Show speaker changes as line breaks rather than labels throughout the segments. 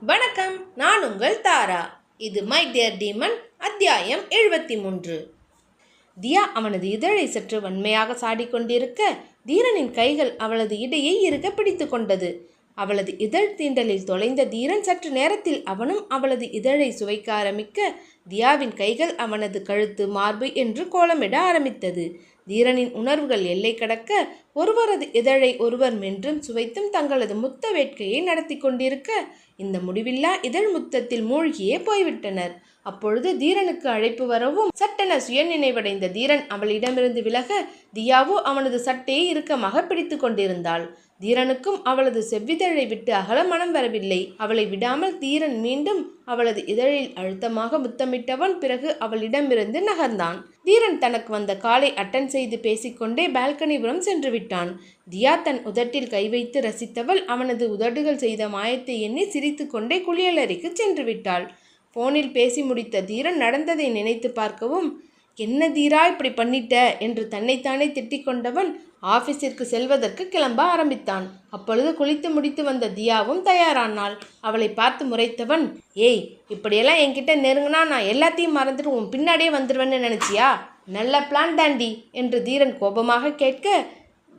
வணக்கம் நான் உங்கள் தாரா. இது மை டியர் டீமன் அத்தியாயம் எழுபத்தி மூன்று தியா அவனது இதழை சற்று வன்மையாக சாடிக்கொண்டிருக்க தீரனின் கைகள் அவளது இடையை இறுக பிடித்து கொண்டது. அவளது இதழ் தீண்டலில் தொலைந்த தீரன் சற்று நேரத்தில் அவனும் அவளது இதழை சுவைக்க ஆரம்பிக்க தியாவின் கைகள் அவனது கழுத்து மார்பு என்று கோலமிட ஆரம்பித்தது. தீரனின் உணர்வுகள் எல்லை கடக்க ஒருவரது இதழை ஒருவர் மென்றும் சுவைத்தும் தங்களது முத்த வேட்கையை நடத்தி கொண்டிருக்க இந்த முடிவில்லா இதழ் முத்தத்தில் மூழ்கியே போய்விட்டனர். அப்பொழுது தீரனுக்கு அழைப்பு வரவும் சட்டென சுயநினைவடைந்த தீரன் அவளிடமிருந்து விலக தியாவோ அவனது சட்டையை இறுக்கமாக பிடித்து கொண்டிருந்தாள். தீரனுக்கும் அவளது செவ்விதழை விட்டு அகல மனம் வரவில்லை. அவளை விடாமல் தீரன் மீண்டும் அவளது இதழில் அழுத்தமாக முத்தமிட்டவன் பிறகு அவளிடமிருந்து நகர்ந்தான். தீரன் தனக்கு வந்த காலை அட்டன் செய்து பேசிக்கொண்டே பால்கனிபுரம் சென்று விட்டான். தியா தன் உதட்டில் கை வைத்து ரசித்தவள் அவனது உதடுகள் செய்த மாயத்தை எண்ணி சிரித்துக்கொண்டே குளியலறைக்கு சென்று விட்டாள். போனில் பேசி முடித்த தீரன் நடந்ததை நினைத்து பார்க்கவும் என்ன தீரா இப்படி பண்ணிட்ட? என்று தன்னைத்தானே திட்டிக் கொண்டவன் ஆபீஸிற்கு செல்வதற்கு கிளம்ப ஆரம்பித்தான். அப்பொழுது குளித்து முடித்து வந்த தியாவும் தயாரானாள். அவளை பார்த்து முறைத்தவன் ஏய் இப்படியெல்லாம் என்கிட்ட நெருங்கினா நான் எல்லாத்தையும் மறந்துட்டு உன் பின்னாடியே வந்துடுவேன்னு நினச்சியா? நல்ல பிளான் தாண்டி என்று தீரன் கோபமாக கேட்க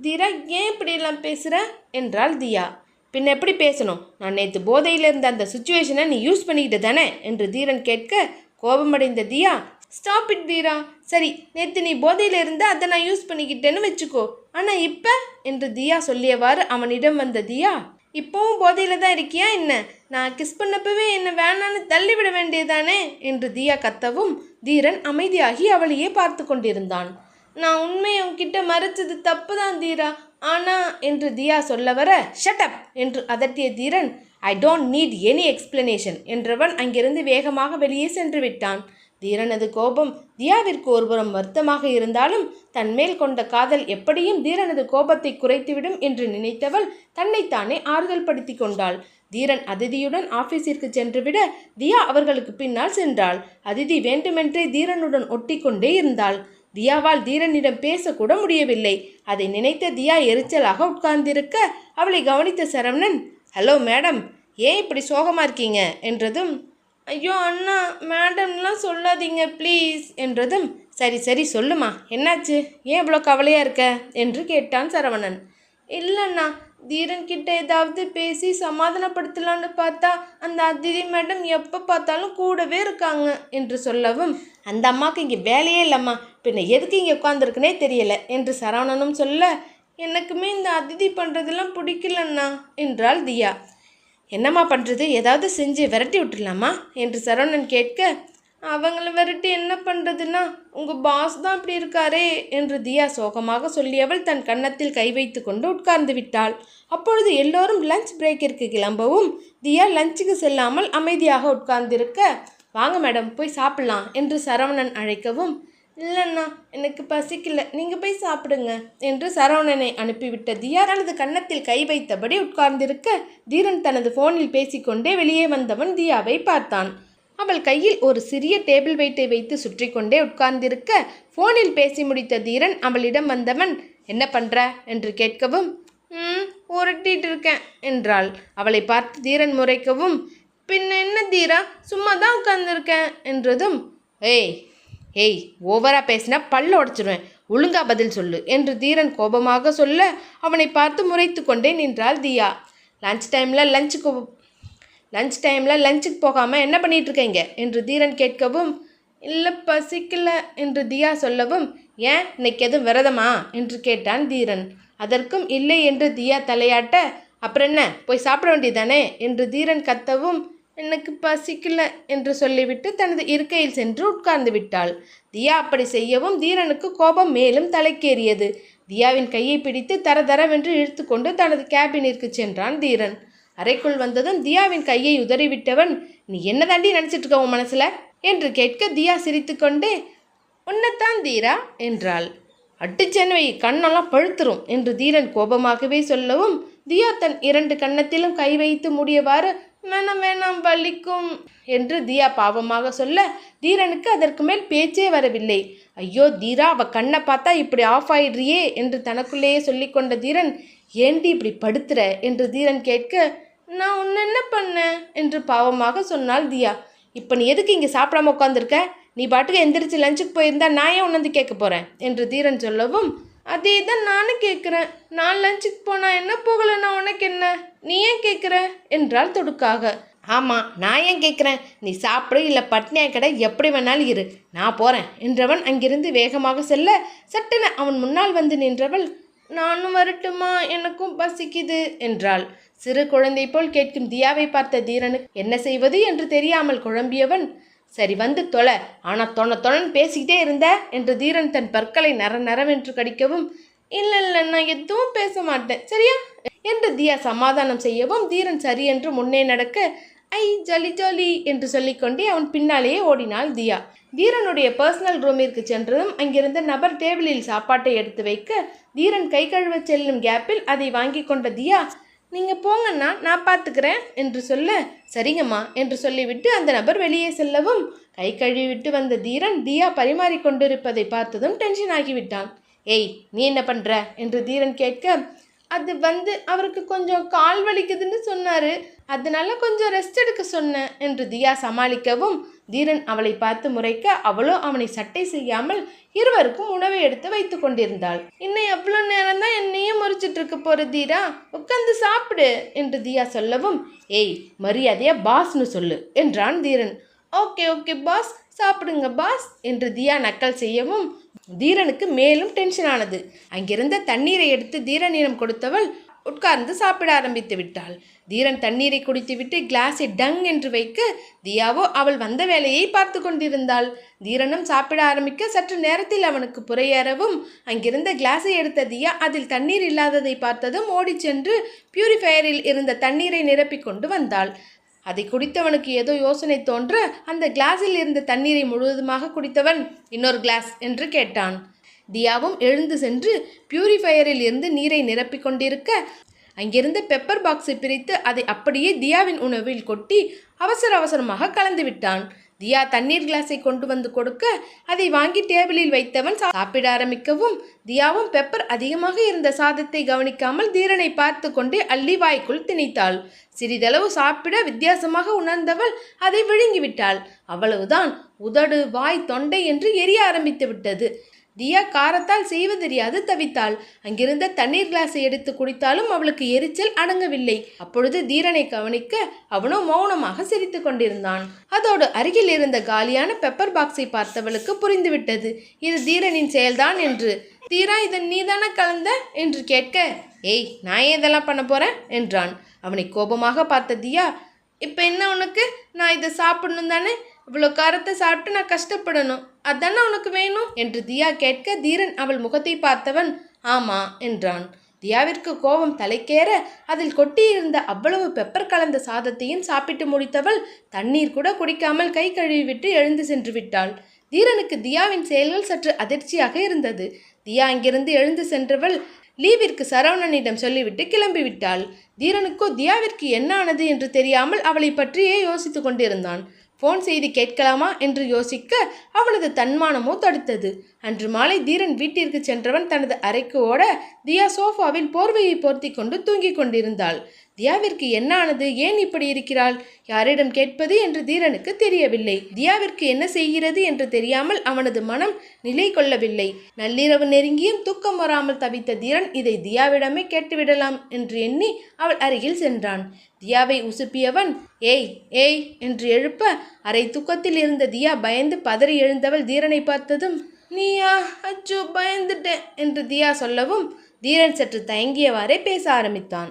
தீரா ஏன் இப்படியெல்லாம் பேசுகிற என்றாள் தியா. பின்ன எப்படி பேசணும்? நான் நேற்று போதையில் இருந்த அந்த சுச்சுவேஷனை நீ யூஸ் பண்ணிக்கிட்டு தானே? என்று தீரன் கேட்க கோபமடைந்த தியா ஸ்டாப் இட் தீரா சரி நேற்று நீ போதையில் இருந்து அதை நான் யூஸ் பண்ணிக்கிட்டேன்னு வச்சுக்கோ. ஆனால் இப்போ என்று தியா சொல்லியவாறு அவனிடம் வந்த தியா இப்போவும் போதையில் தான் இருக்கியா என்ன? நான் கிஸ் பண்ணப்பவே என்னை வேணான்னு தள்ளிவிட வேண்டியதானே? என்று தியா கத்தவும் தீரன் அமைதியாகி அவளையே பார்த்து கொண்டிருந்தான். நான் உண்மையை உன்கிட்ட மறைச்சது தப்பு தான் தீரா. ஆனா என்று தியா சொல்ல வர ஷட்டப் என்று அதட்டிய Dheeran I don't need any explanation என்றவன் அங்கிருந்து வேகமாக வெளியே சென்று விட்டான். தீரனது கோபம் தியாவிற்கு ஒருபுறம் வருத்தமாக இருந்தாலும் தன்மேல் கொண்ட காதல் எப்படியும் தீரனது கோபத்தை குறைத்துவிடும் என்று நினைத்தவள் தன்னைத்தானே ஆறுதல் படுத்தி கொண்டாள். தீரன் அதிதியுடன் ஆபீஸிற்கு சென்றுவிட தியா அவர்களுக்கு பின்னால் சென்றாள். அதிதி வேண்டுமென்றே தீரனுடன் ஒட்டிக்கொண்டே இருந்தாள். தியாவால் தீரனிடம் பேசக்கூட முடியவில்லை. அதை நினைத்த தியா எரிச்சலாக உட்கார்ந்திருக்க அவளை கவனித்த சரவணன் ஹலோ மேடம் ஏன் இப்படி சோகமா இருக்கீங்க? என்றதும் ஐயோ அண்ணா மேடம்லாம் சொல்லாதீங்க ப்ளீஸ் என்றதும் சரி சரி சொல்லுமா என்னாச்சு ஏன் இவ்வளோ கவலையாக இருக்க என்று கேட்டான் சரவணன். இல்லைண்ணா தீரன்கிட்ட ஏதாவது பேசி சமாதானப்படுத்தலான்னு பார்த்தா அந்த அதிதி மேடம் எப்போ பார்த்தாலும் கூடவே இருக்காங்க என்று சொல்லவும் அந்த அம்மாவுக்கு இங்கே வேலையே இல்லைம்மா பின்ன எதுக்கு இங்கே உட்காந்துருக்குனே தெரியல என்று சரவணனும் சொல்ல எனக்குமே இந்த அதிதி பண்ணுறதெல்லாம் பிடிக்கலண்ணா என்றாள் தியா. என்னம்மா பண்ணுறது ஏதாவது செஞ்சு விரட்டி விட்டுடலாமா? என்று சரவணன் கேட்க அவங்கள விரட்டி என்ன பண்ணுறதுன்னா உங்கள் பாஸ் தான் இப்படி இருக்காரே என்று தியா சோகமாக சொல்லியவள் தன் கன்னத்தில் கை வைத்து கொண்டு உட்கார்ந்து விட்டாள். அப்பொழுது எல்லோரும் லஞ்ச் பிரேக்கிற்கு கிளம்பவும் தியா லஞ்சுக்கு செல்லாமல் அமைதியாக உட்கார்ந்திருக்க வாங்க மேடம் போய் சாப்பிட்லாம் என்று சரவணன் அழைக்கவும் இல்லைண்ணா எனக்கு பசிக்கல. நீங்கள் போய் சாப்பிடுங்க என்று சரவணனை அனுப்பிவிட்ட தியா தனது கன்னத்தில் கை வைத்தபடி உட்கார்ந்திருக்க தீரன் தனது ஃபோனில் பேசிக்கொண்டே வெளியே வந்தவன் தியாவை பார்த்தான். அவள் கையில் ஒரு சிறிய டேபிள் வெயிட்டை வைத்து சுற்றி கொண்டே உட்கார்ந்திருக்க ஃபோனில் பேசி முடித்த தீரன் அவளிடம் வந்தவன் என்ன பண்ற? என்று கேட்கவும் ம் உருட்டிட்டு இருக்கேன் என்றாள். அவளை பார்த்து தீரன் முறைக்கவும் பின்ன என்ன தீரா? சும்மா தான் உட்கார்ந்துருக்கேன் என்றதும் ஏய் ஏய் ஓவரா பேசினா பல்ல உடைச்சிருவேன். ஒழுங்கா பதில் சொல்லு என்று தீரன் கோபமாக சொல்ல அவனை பார்த்து முறைத்து கொண்டே நின்றாள் தியா. லஞ்ச் டைமில் லஞ்சுக்கு லஞ்ச் டைமில் லஞ்சுக்கு போகாமல் என்ன பண்ணிகிட்டு இருக்கீங்க? என்று தீரன் கேட்கவும் இல்லை பசிக்கல என்று தியா சொல்லவும் ஏன்? இன்னைக்கு எதுவும் விரதமா? என்று கேட்டான் தீரன். அதற்கும் இல்லை என்று தியா தலையாட்ட அப்புறம் என்ன? போய் சாப்பிட வேண்டியதானே என்று தீரன் கத்தவும் எனக்கு பசிக்கல என்று சொல்லிவிட்டு தனது இருக்கையில் சென்று உட்கார்ந்து விட்டாள். தியா அப்படி செய்யவும் தீரனுக்கு கோபம் மேலும் தலைக்கேறியது. தியாவின் கையை பிடித்து தர தரதரவென்று இழுத்துக்கொண்டு தனது கேபினிற்கு சென்றான் தீரன். அறைக்குள் வந்ததும் தியாவின் கையை உதறிவிட்டவன் நீ என்ன தாண்டி நினச்சிட்டு இருக்க உன் மனசில்? என்று கேட்க தியா சிரித்துக்கொண்டே உன்னைத்தான் தீரா? என்றாள். அட்டுச்சென்வை கண்ணெல்லாம் பழுத்துரும் என்று தீரன் கோபமாகவே சொல்லவும் தியா தன் இரண்டு கன்னத்திலும் கை வைத்து மூடியவாறு வேணாம் வேணாம் வலிக்கும் என்று தியா பாவமாக சொல்ல தீரனுக்கு அதற்கு மேல் பேச்சே வரவில்லை. ஐயோ தீரா அவ கண்ணை பார்த்தா இப்படி ஆஃப் ஆயிடுறியே என்று தனக்குள்ளேயே சொல்லிக்கொண்ட தீரன் ஏண்டி இப்படி படுத்துற? என்று தீரன் கேட்க நான் உன்னை என்ன பண்ணேன் என்று பாவமாக சொன்னாள் தியா. இப்போ நீ எதுக்கு இங்கே சாப்பிடாம உட்காந்துருக்க நீ பாட்டுக்கு எந்திரிச்சு லஞ்சுக்கு போயிருந்தா நான் ஏன் உணர்ந்து கேட்க போகிறேன் என்று தீரன் சொல்லவும் அதே தான் நானும் கேட்குறேன். நான் லஞ்சுக்கு போனால் என்ன போகலைன்னா உனக்கு என்ன? நீ ஏன் கேட்குற என்றாள் தொடுக்காக. ஆமாம் நான் ஏன் கேட்குறேன் நீ சாப்பிடு இல்லை பட்னியா கடை எப்படி வேணாலும் இரு. நான் போகிறேன் என்றவன் அங்கிருந்து வேகமாக செல்ல சட்டென அவன் முன்னால் வந்து நின்றவள் நானும் வரட்டுமா? எனக்கும் பசிக்குது என்றாள். சிறு குழந்தை போல் கேட்கும் தியாவை பார்த்த தீரனுக்கு என்ன செய்வது என்று தெரியாமல் குழம்பியவன் சரி வந்து தொலை ஆனால் தொண தொணன் பேசிக்கிட்டே இருந்த என்று தீரன் தன் பற்களை நர நரவென்று கடிக்கவும் இல்லை இல்லை நான் எதுவும் பேச மாட்டேன் சரியா? என்று தியா சமாதானம் செய்யவும் தீரன் சரி என்று முன்னே நடக்க ஐ ஜாலி ஜாலி என்று சொல்லிக்கொண்டே அவன் பின்னாலேயே ஓடினாள் தியா. தீரனுடைய பர்சனல் ரூமிற்கு சென்றதும் அங்கிருந்த நபர் டேபிளில் சாப்பாட்டை எடுத்து வைக்க தீரன் கை கழுவச் செல்லும் கேப்பில் அதை வாங்கி கொண்ட தியா நீங்கள் போங்கண்ணா நான் பார்த்துக்கிறேன் என்று சொல்ல சரிங்கம்மா என்று சொல்லிவிட்டு அந்த நபர் வெளியே செல்லவும் கை கழுவிவிட்டு வந்த தீரன் தியா பரிமாறிக்கொண்டிருப்பதை பார்த்ததும் டென்ஷன் ஆகிவிட்டான். ஏய் நீ என்ன பண்ணுற என்று தீரன் கேட்க அது வந்து அவருக்கு கொஞ்சம் கால் வலிக்குதுன்னு சொன்னார். அதனால கொஞ்சம் ரெஸ்ட் எடுக்க சொன்னேன் என்று தியா சமாளிக்கவும் தீரன் அவளை பார்த்து முறைக்க அவளோ அவனை சட்டை செய்யாமல் இருவருக்கும் உணவை எடுத்து வைத்து கொண்டிருந்தாள். இன்னும் எவ்வளோ நேரம் தான் என்னையும் முறிச்சிட்டு இருக்க போகிற தீரா? உட்காந்து சாப்பிடு என்று தியா சொல்லவும் ஏய் மரியாதையா பாஸ்னு சொல்லு என்றான் தீரன். ஓகே ஓகே பாஸ் சாப்பிடுங்க பாஸ் என்று தியா நக்கல் செய்யவும் தீரனுக்கு மேலும் டென்ஷன் ஆனது. அங்கிருந்த தண்ணீரை எடுத்து தீரனிடம் கொடுத்தவள் உட்கார்ந்து சாப்பிட ஆரம்பித்து விட்டாள். தீரன் தண்ணீரை குடித்துவிட்டு கிளாஸை டங் என்று வைக்க தியாவோ அவள் வந்த வேலையை பார்த்து கொண்டிருந்தாள். தீரனும் சாப்பிட ஆரம்பிக்க சற்று நேரத்தில் அவனுக்கு புறையேறவும் அங்கிருந்த கிளாஸை எடுத்த தியா அதில் தண்ணீர் இல்லாததை பார்த்ததும் ஓடிச் சென்று பியூரிஃபயரில் இருந்த தண்ணீரை நிரப்பிக் கொண்டு வந்தாள். அதை குடித்தவனுக்கு ஏதோ யோசனை தோன்ற அந்த கிளாஸில் இருந்த தண்ணீரை முழுவதுமாக குடித்தவன் இன்னொரு கிளாஸ் என்று கேட்டான். தியாவும் எழுந்து சென்று பியூரிஃபையரில் இருந்து நீரை நிரப்பிக் கொண்டிருக்க அங்கிருந்த பெப்பர் பாக்ஸை பிரித்து அதை அப்படியே தியாவின் உணவில் கொட்டி அவசர அவசரமாக கலந்து விட்டான். தியா தண்ணீர் கிளாஸை கொண்டு வந்து கொடுக்க அதை வாங்கி டேபிளில் வைத்தவன் சாப்பிட ஆரம்பிக்கவும் தியாவும் பெப்பர் அதிகமாக இருந்த சாதத்தை கவனிக்காமல் தீரனை பார்த்து கொண்டே அள்ளி வாய்க்குள் திணித்தாள். சிறிதளவு சாப்பிட வித்தியாசமாக உணர்ந்தவள் அதை விழுங்கிவிட்டாள். அவ்வளவுதான். உதடு வாய் தொண்டை என்று எரிய ஆரம்பித்து விட்டது. தியா காரத்தால் செய்வதறியாது தவித்தாள். அங்கிருந்த தண்ணீர் கிளாஸை எடுத்து குடித்தாலும் அவளுக்கு எரிச்சல் அடங்கவில்லை. அப்பொழுது தீரனை கவனிக்க அவனோ மௌனமாக சிரித்து கொண்டிருந்தான். அதோடு அருகில் இருந்த காலியான பெப்பர் பாக்ஸை பார்த்தவளுக்கு புரிந்துவிட்டது. இது தீரனின் செயல்தான் என்று. தீரா இதை நீதான கலந்த? என்று கேட்க ஏய் நான் இதெல்லாம் பண்ண போறேன்? என்றான். அவனை கோபமாக பார்த்த தியா இப்போ என்ன உனக்கு? நான் இதை சாப்பிடணும் தானே? இவ்வளோ காரத்தை சாப்பிட்டு நான் கஷ்டப்படணும். அதானே உனக்கு வேணும்? என்று தியா கேட்க தீரன் அவள் முகத்தை பார்த்தவன் ஆமா என்றான். தியாவிற்கு கோபம் தலைக்கேற அதில் கொட்டியிருந்த அவ்வளவு பெப்பர் கலந்த சாதத்தையும் சாப்பிட்டு முடித்தவள் தண்ணீர் கூட குடிக்காமல் கை கழுவிவிட்டு எழுந்து சென்று விட்டாள். தீரனுக்கு தியாவின் செயல்கள் சற்று அதிர்ச்சியாக இருந்தது. தியா அங்கிருந்து எழுந்து சென்றவள் லீவிற்கு சரவணனிடம் சொல்லிவிட்டு கிளம்பிவிட்டாள் தீரனுக்கோ தியாவிற்கு என்ன ஆனது? என்று தெரியாமல் அவளை பற்றியே யோசித்துக் கொண்டிருந்தான். ஃபோன் செய்து கேட்கலாமா என்று யோசிக்க அவனது தன்மானமோ தடுத்தது. அன்று மாலை தீரன் வீட்டிற்கு சென்றவன் தனது அறைக்கு ஓட தியா சோஃபாவில் போர்வையை போர்த்தி கொண்டு தூங்கிக் கொண்டிருந்தாள். தியாவிற்கு என்ன ஆனது ஏன் இப்படி இருக்கிறாள்? யாரிடம் கேட்பது என்று தீரனுக்கு தெரியவில்லை. தியாவிற்கு என்ன செய்கிறது என்று தெரியாமல் அவனது மனம் நிலை கொள்ளவில்லை. நள்ளிரவு நெருங்கியும் தூக்கம் வராமல் தவித்த தீரன் இதை தியாவிடமே கேட்டுவிடலாம் என்று எண்ணி அவள் அருகில் சென்றான். தியாவை உசுப்பியவன் ஏய் ஏய் என்று எழுப்ப அரை தூக்கத்தில் இருந்த தியா பயந்து பதறி எழுந்தவள் தீரனை பார்த்ததும் நீயா? அச்சோ பயந்துட்டேன் என்று தியா சொல்லவும் தீரன் சற்று தயங்கியவாறே பேச ஆரம்பித்தான்.